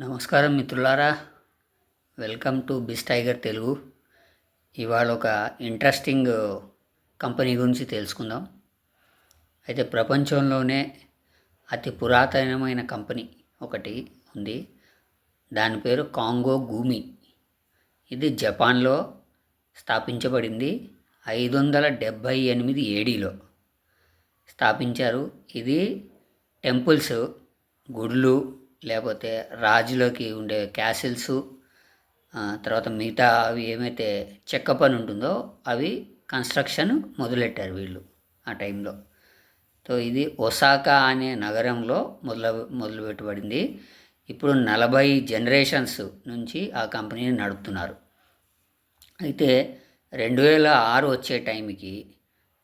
నమస్కారం మిత్రులారా. Welcome to Biz Tiger Telugu ఇవాళ ఒక ఇంట్రెస్టింగ్ కంపెనీ uh, గురించి తెలుసుకుందాం. అయితే ప్రపంచంలోనే అతి పురాతనమైన కంపెనీ ఒకటి ఉంది. దాని పేరు కాంగో గూమి ఇది జపాన్లో స్థాపించబడింది ఐదు వందల డెబ్భై ఎనిమిది ఏడీలో స్థాపించారు. ఇది టెంపుల్స్ గుళ్ళు లేకపోతే రాజులకి ఉండే క్యాసిల్స్ తర్వాత మిగతా అవి ఏమైతే చెక్క పని ఉంటుందో అవి కన్స్ట్రక్షన్ మొదలెట్టారు వీళ్ళు ఆ టైంలో. సో ఇది ఒసాకా అనే నగరంలో మొదలు మొదలుపెట్టబడింది. ఇప్పుడు నలభై జనరేషన్స్ నుంచి ఆ కంపెనీని నడుపుతున్నారు. అయితే రెండు వేల ఆరు వచ్చే టైంకి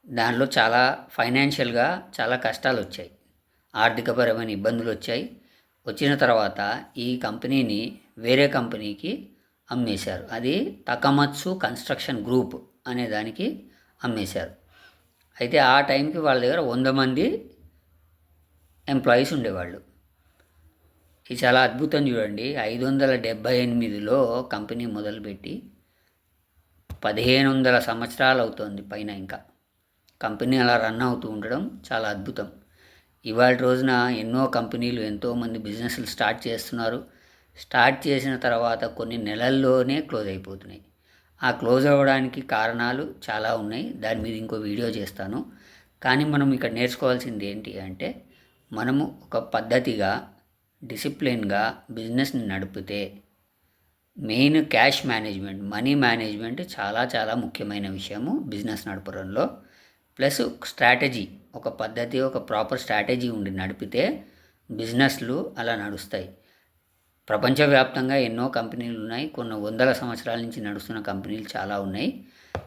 దానిలో చాలా ఫైనాన్షియల్గా చాలా కష్టాలు వచ్చాయి. ఆర్థికపరమైన ఇబ్బందులు వచ్చాయి. వచ్చిన తర్వాత ఈ కంపెనీని వేరే కంపెనీకి అమ్మేశారు. అది తకమత్సు కన్స్ట్రక్షన్ గ్రూప్ అనే దానికి అమ్మేశారు. అయితే ఆ టైంకి వాళ్ళ దగ్గర వంద మంది ఎంప్లాయీస్ ఉండేవాళ్ళు. ఇది చాలా అద్భుతం చూడండి. ఐదు వందల డెబ్భై ఎనిమిదిలో కంపెనీ మొదలుపెట్టి పదిహేను వందల సంవత్సరాలు అవుతుంది పైన ఇంకా. కంపెనీ అలా రన్ అవుతూ ఉండడం చాలా అద్భుతం. ఇవాళ రోజున ఎన్నో కంపెనీలు ఎంతోమంది బిజినెస్లు స్టార్ట్ చేస్తున్నారు. స్టార్ట్ చేసిన తర్వాత కొన్ని నెలల్లోనే క్లోజ్ అయిపోతున్నాయి. ఆ క్లోజ్ అవ్వడానికి కారణాలు చాలా ఉన్నాయి. దాని మీద ఇంకో వీడియో చేస్తాను. కానీ మనం ఇక్కడ నేర్చుకోవాల్సింది ఏంటి అంటే మనము ఒక పద్ధతిగా డిసిప్లిన్గా బిజినెస్ని నడిపితే main cash management money management చాలా చాలా ముఖ్యమైన విషయము బిజినెస్ నడపడంలో. ప్లస్ స్ట్రాటజీ ఒక పద్ధతి ఒక ప్రాపర్ స్ట్రాటజీ ఉండి నడిపితే బిజినెస్లు అలా నడుస్తాయి. ప్రపంచవ్యాప్తంగా ఎన్నో కంపెనీలు ఉన్నాయి. కొన్ని వందల సంవత్సరాల నుంచి నడుస్తున్న కంపెనీలు చాలా ఉన్నాయి.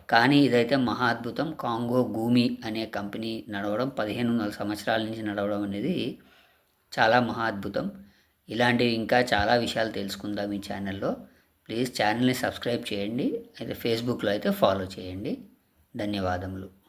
కానీ ఇదైతే మహా అద్భుతం. కాంగో గూమి అనే కంపెనీ నడవడం పదిహేను వందల సంవత్సరాల నుంచి నడవడం అనేది చాలా మహా అద్భుతం. ఇలాంటివి ఇంకా చాలా విషయాలు తెలుసుకుందాం ఈ ఛానల్లో. ప్లీజ్ ఛానల్ని సబ్స్క్రైబ్ చేయండి. అయితే ఫేస్బుక్లో అయితే ఫాలో చేయండి. ధన్యవాదములు.